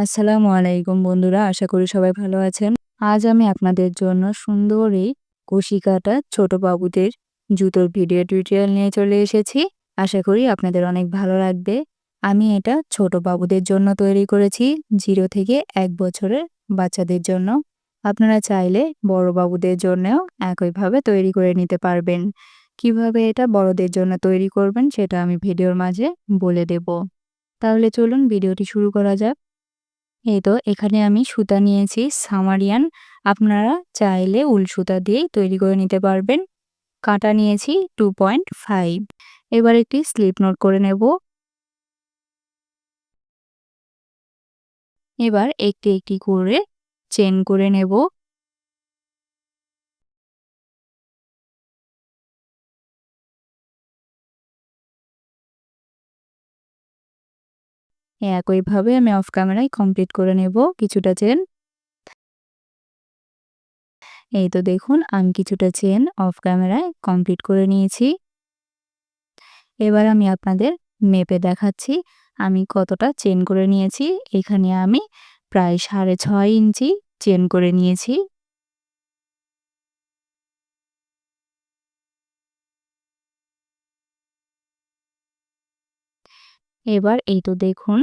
আসসালামু আলাইকুম বন্ধুরা, আশা করি সবাই ভালো আছেন। আজ আমি আপনাদের জন্য সুন্দর এই কুশি কাটা ছোট বাবুদের জুতোর ভিডিও টিউটোরিয়াল নিয়ে চলে এসেছি। আশা করি আপনাদের অনেক ভালো লাগবে। আমি এটা ছোট বাবুদের জন্য তৈরি করেছি, জিরো থেকে এক বছরের বাচ্চাদের জন্য। আপনারা চাইলে বড় বাবুদের জন্যও একইভাবে তৈরি করে নিতে পারবেন। কীভাবে এটা বড়দের জন্য তৈরি করবেন সেটা আমি ভিডিওর মাঝে বলে দেব। তাহলে চলুন ভিডিওটি শুরু করা যাক। এই তো এখানে আমি সুতা নিয়েছি। সামারিয়ান আপনারা চাইলে উল সুতা দিয়েই তৈরি করে নিতে পারবেন। কাটা নিয়েছি টু পয়েন্ট ফাইভ এবার একটি স্লিপ নোট করে নেব। এবার একটি একটি করে চেন করে নেব। একইভাবে আমি অফ ক্যামেরায় কমপ্লিট করে নেব কিছুটা চেন এই তো দেখুন, আমি কিছুটা চেন অফ ক্যামেরায় কমপ্লিট করে নিয়েছি। এবার আমি আপনাদের মেপে দেখাচ্ছি, আমি কতটা চেন করে নিয়েছি। এখানে আমি প্রায় সাড়ে ছয় ইঞ্চি চেন করে নিয়েছি। এবার এই তো দেখুন।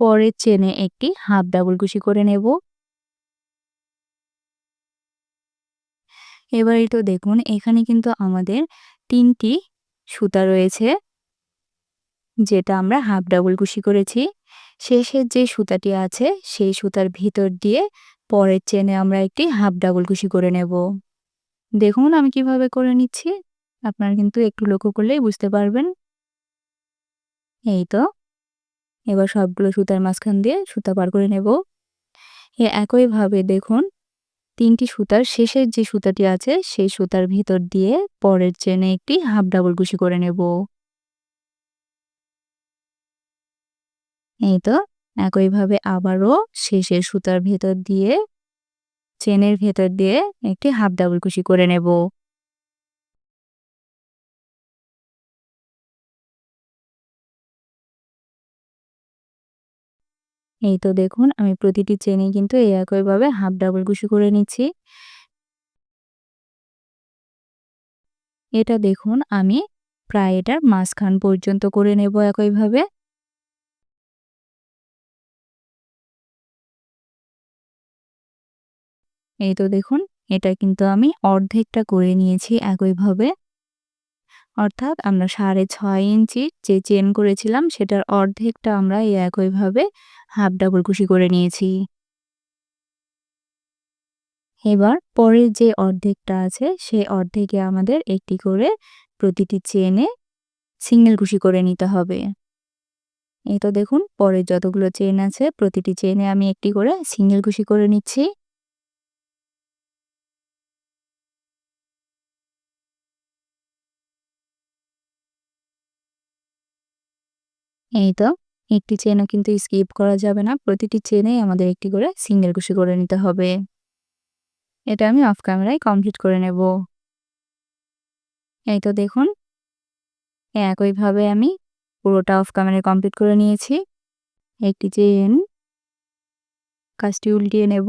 পরের চেনে একটি হাফ ডাবল কুশি করে নেব। এবার এই তো দেখুন, এখানে কিন্তু আমাদের তিনটি সুতা রয়েছে, যেটা আমরা হাফ ডাবল কুশি করেছি। শেষের যে সুতাটি আছে, সেই সুতার ভিতর দিয়ে পরের চেনে আমরা একটি হাফ ডাবল কুশি করে নেব। দেখুন আমি কীভাবে করে নিচ্ছি, আপনারা কিন্তু একটু লক্ষ্য করলেই বুঝতে পারবেন। এই তো। এবার সবগুলো সুতার মাঝখান দিয়ে সুতা পার করে নেব। এ একইভাবে দেখুন, তিনটি সুতার শেষের যে সুতাটি আছে, সেই সুতার ভিতর দিয়ে পরের চেনে একটি হাফ ডাবল কুশি করে নেব। এই তো, একইভাবে আবারও শেষের সুতার ভেতর দিয়ে, চেনের ভেতর দিয়ে একটি হাফ ডাবল কুশি করে নেব। এই তো দেখুন, আমি প্রতিটি চেনে কিন্তু এই একইভাবে হাফ ডাবল কুশি করে নিচ্ছি। এটা দেখুন, আমি প্রায় এটার মাঝখান পর্যন্ত করে নেব একইভাবে এই তো দেখুন, এটা কিন্তু আমি অর্ধেকটা করে নিয়েছি একইভাবে অর্থাৎ আমরা সাড়ে ছয় ইঞ্চি যে চেন করেছিলাম, সেটার অর্ধেকটা আমরা এই একইভাবে হাফ ডাবল কুশি করে নিয়েছি। এবার পরের যে অর্ধেকটা আছে, সেই অর্ধেকে আমাদের একটি করে প্রতিটি চেনে সিঙ্গেল কুশি করে নিতে হবে। এই তো দেখুন, পরের যতগুলো চেন আছে, প্রতিটি চেনে আমি একটি করে সিঙ্গেল কুশি করে নিচ্ছি। এই তো, একটি চেনও কিন্তু স্কিপ করা যাবে না। প্রতিটি চেনেই আমাদের একটি করে সিঙ্গেল কুশি করে নিতে হবে। এটা আমি অফ ক্যামেরায় কমপ্লিট করে নেব। এই তো দেখুন, একইভাবে আমি পুরোটা অফ ক্যামেরায় কমপ্লিট করে নিয়েছি। একটি চেন কাজটি উল্টিয়ে নেব।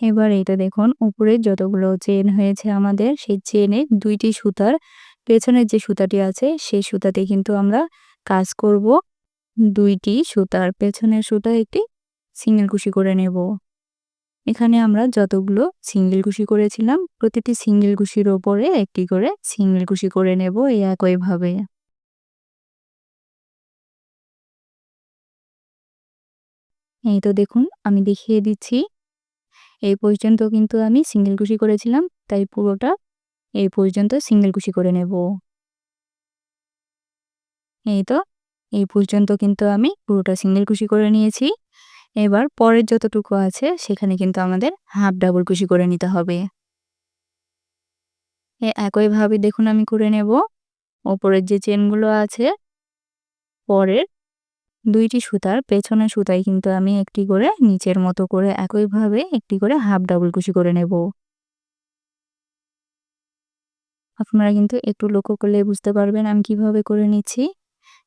এবার এইটা দেখুন, উপরে যতগুলো চেন হয়েছে আমাদের, সেই চেনে দুইটি সুতার, পেছনের যে সুতাটি আছে, সেই সুতাতে কিন্তু আমরা কাজ করব। দুইটি সুতার পেছনের সুতা একটি সিঙ্গেল কুশি করে নেব। এখানে আমরা যতগুলো সিঙ্গেল কুশি করেছিলাম, প্রতিটি সিঙ্গেল কুশির ওপরে একটি করে সিঙ্গেল কুশি করে নেব এই একইভাবে এই তো দেখুন, আমি দেখিয়ে দিচ্ছি। এই পর্যন্ত কিন্তু আমি সিঙ্গেল কুশি করেছিলাম, তাই পুরোটা এই পর্যন্ত সিঙ্গেল কুশি করে নেব। এই তো, এই পর্যন্ত কিন্তু আমি পুরোটা সিঙ্গেল কুশি করে নিয়েছি। এবার পরের যতটুকু আছে, সেখানে কিন্তু আমাদের হাফ ডাবল কুশি করে নিতে হবে। এ একইভাবে দেখুন আমি করে নেব। ওপরের যে চেনগুলো আছে, পরের দুইটি সুতার পেছনের সুতায় কিন্তু আমি একটি করে নিচের মতো করে একইভাবে একটি করে হাফ ডাবল কুশি করে নেব। আপনারা কিন্তু একটু লক্ষ্য করলে বুঝতে পারবেন আমি কীভাবে করে নিচ্ছি।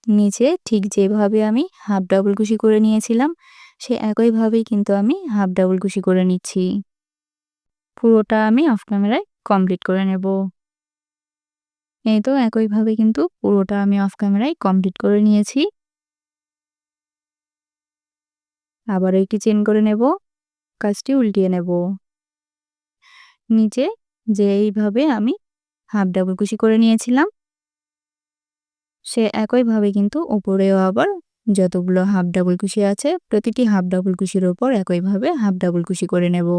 নিচে ঠিক যেভাবে আমি হাফ ডাবল কুশি করে নিয়েছিলাম, সে একইভাবেই কিন্তু আমি হাফ ডাবল কুশি করে নিচ্ছি। পুরোটা আমি অফ ক্যামেরায় কমপ্লিট করে নেব। এই তো একইভাবে কিন্তু পুরোটা আমি অফ ক্যামেরায় কমপ্লিট করে নিয়েছি। আবার একটি চেন করে নেব, কাজটি উল্টিয়ে নেব। নিচে যে এইভাবে আমি হাফ ডাবল কুশি করে নিয়েছিলাম সে একইভাবে কিন্তু উপরেও আবার যতগুলো হাফ ডাবল কুশি আছে, প্রতিটি হাফ ডাবল কুশির ওপর একইভাবে হাফ ডাবল কুশি করে নেব।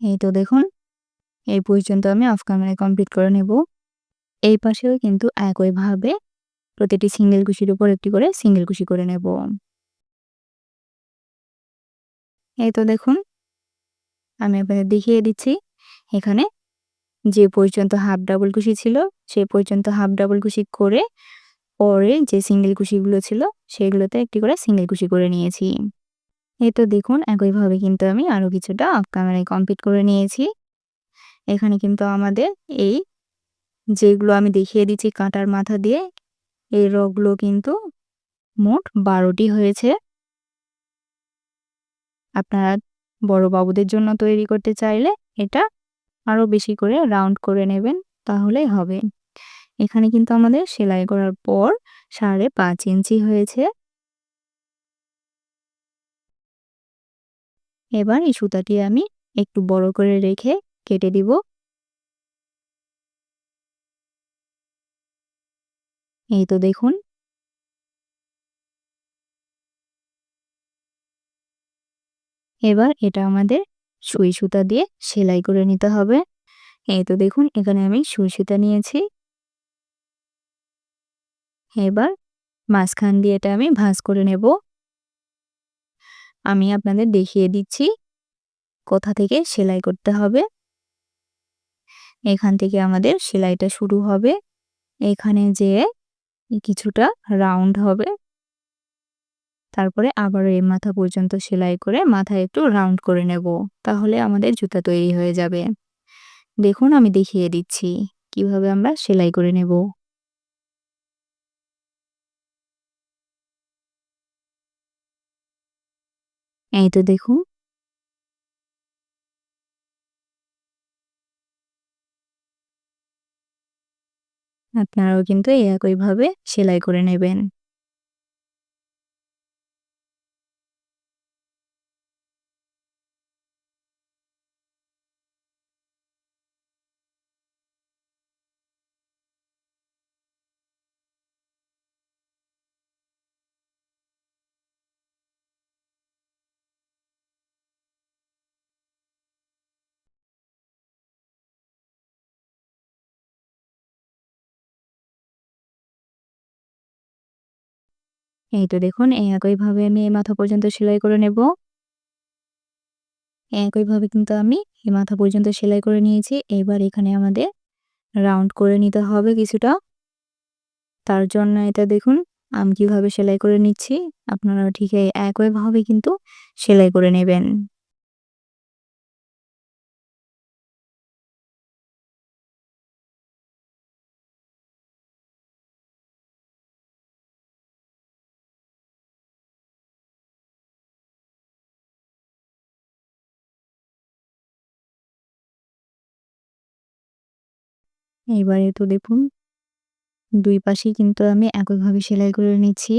এই তো দেখুন, এই পর্যন্ত আমি অফ ক্যামেরায় কমপ্লিট করে নেব। এই পাশেও কিন্তু একইভাবে প্রতিটি সিঙ্গেল কুশির উপর একটি করে সিঙ্গেল কুশি করে নেব। এই তো দেখুন, আমি আপনাদের দেখিয়ে দিচ্ছি, এখানে যে পর্যন্ত হাফ ডাবল কুশি ছিল সে পর্যন্ত হাফ ডাবল কুশি করে পরে যে সিঙ্গেল কুশিগুলো ছিল, সেগুলোতে একটি করে সিঙ্গেল কুশি করে নিয়েছি। এই তো দেখুন, একইভাবে কিন্তু আমি আরও কিছুটা অফ ক্যামেরায় কমপ্লিট করে নিয়েছি। এখানে কিন্তু আমাদের এই যেগুলো আমি দেখিয়ে দিচ্ছি কাঁটার মাথা দিয়ে এই রগগুলো কিন্তু মোট বারোটি হয়েছে। আপনারা বড় বাবুদের জন্য তৈরি করতে চাইলে এটা আরও বেশি করে রাউন্ড করে নেবেন, তাহলেই হবে। এখানে কিন্তু আমাদের সেলাই করার পর সাড়ে পাঁচ ইঞ্চি হয়েছে। এবার এই সুতাটি আমি একটু বড় করে রেখে কেটে দিব। এই তো দেখুন। এবার এটা আমাদের সুই সুতা দিয়ে সেলাই করে নিতে হবে। এই তো দেখুন, এখানে আমি সুই সুতা নিয়েছি। এবার মাঝখান দিয়ে এটা আমি ভাঁজ করে নেব। আমি আপনাদের দেখিয়ে দিচ্ছি কোথা থেকে সেলাই করতে হবে। এখান থেকে আমাদের সেলাইটা শুরু হবে। এখানে যে কিছুটা রাউন্ড হবে। তারপরে আবার এই মাথা পর্যন্ত সেলাই করে মাথায় একটু রাউন্ড করে নেব। তাহলে আমাদের জুতা তৈরি হয়ে যাবে। দেখুন, আমি দেখিয়ে দিচ্ছি কীভাবে আমরা সেলাই করে নেব। এই তো দেখুন আপনারাও কিন্তু এই একইভাবে সেলাই করে নেবেন। এই তো দেখুন একইভাবে আমি এই মাথা পর্যন্ত সেলাই করে নেব। একইভাবে কিন্তু আমি এই মাথা পর্যন্ত সেলাই করে নিয়েছি। এবার এখানে আমাদের রাউন্ড করে নিতে হবে কিছুটা। তার জন্য এটা দেখুন, আমি কীভাবে সেলাই করে নিচ্ছি। আপনারা ঠিক একইভাবে কিন্তু সেলাই করে নেবেন। এবারে তো দেখুন দুই পাশেই কিন্তু আমি একইভাবে সেলাই করে নিচ্ছি।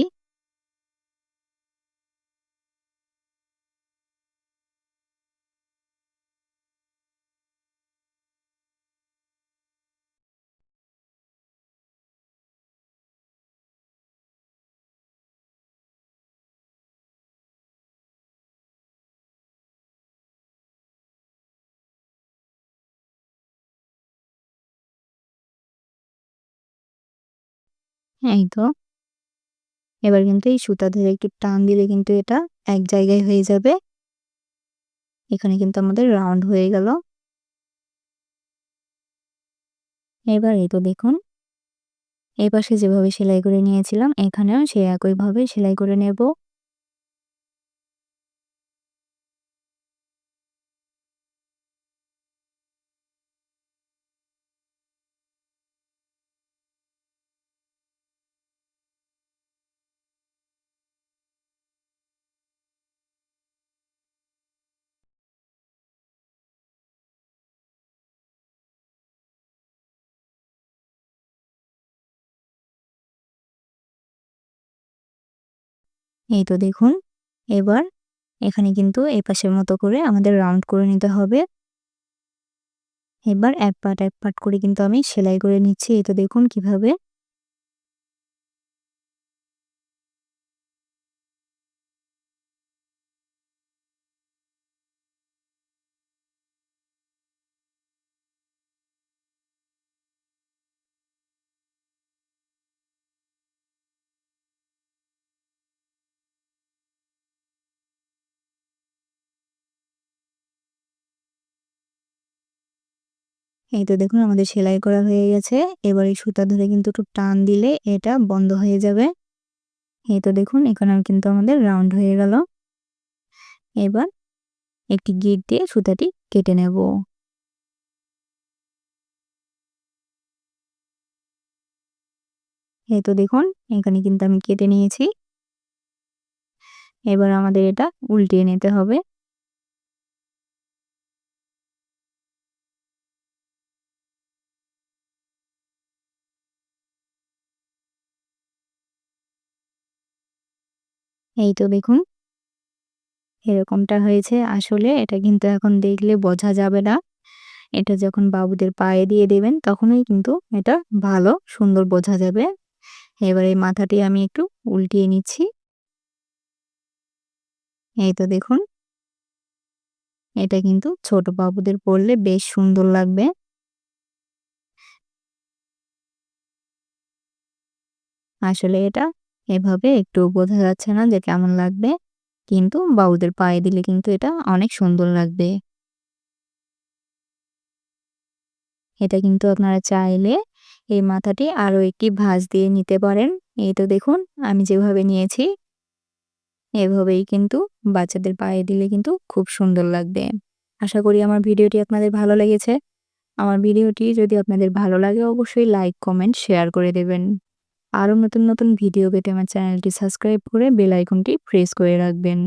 এই তো। এবার কিন্তু এই সুতা ধরে একটু টান দিলে কিন্তু এটা এক জায়গায় হয়ে যাবে। এখানে কিন্তু আমাদের রাউন্ড হয়ে গেল। এবার এই তো দেখুন। এই পাশে যেভাবে সেলাই করে নিয়েছিলাম, এখানেও সে একইভাবে সেলাই করে নেব। এই তো দেখুন, এবার এখানে কিন্তু এই পাশের মতো করে আমাদের রাউন্ড করে নিতে হবে। এবার এক পাট এক পাট করে কিন্তু আমি সেলাই করে নিচ্ছি। এই তো দেখুন কীভাবে এই তো দেখুন আমাদের সেলাই করা হয়ে গেছে। এবার এই সুতা ধরে কিন্তু একটু টান দিলে এটা বন্ধ হয়ে যাবে। এই তো দেখুন এখানে কিন্তু আমাদের রাউন্ড হয়ে গেল। এবার একটি গিট দিয়ে সুতাটি কেটে নেব। এই তো দেখুন, এখানে কিন্তু আমি কেটে নিয়েছি। এবার আমাদের এটা উল্টিয়ে নিতে হবে। এই তো দেখুন। এরকমটা হয়েছে। আসলে এটা কিন্তু এখন দেখলে বোঝা যাবে না। এটা যখন বাবুদের পায়ে দিয়ে দেবেন, তখনই কিন্তু এটা ভালো, সুন্দর বোঝা যাবে। এবার এই মাথাটি আমি একটু উল্টিয়ে নিচ্ছি। এই তো দেখুন। এটা কিন্তু ছোট বাবুদের পরলে বেশ সুন্দর লাগবে। আসলে এটা এভাবে একটু বোঝা যাচ্ছে না যে কেমন লাগবে। কিন্তু বাবুদের পায়ে দিলে কিন্তু এটা অনেক সুন্দর লাগবে। এটা কিন্তু আপনারা চাইলে এই মাথাটি আরও একটি ভাঁজ দিয়ে নিতে পারেন। এই তো দেখুন, আমি যেভাবে নিয়েছি, এভাবেই কিন্তু বাচ্চাদের পায়ে দিলে কিন্তু খুব সুন্দর লাগবে। আশা করি আমার ভিডিওটি আপনাদের ভালো লেগেছে। আমার ভিডিওটি যদি আপনাদের ভালো লাগে, অবশ্যই লাইক, কমেন্ট, শেয়ার করে দেবেন। আরও নতুন নতুন ভিডিও পেতে আমার চ্যানেলটি সাবস্ক্রাইব করে বেল আইকনটি প্রেস করে রাখবেন।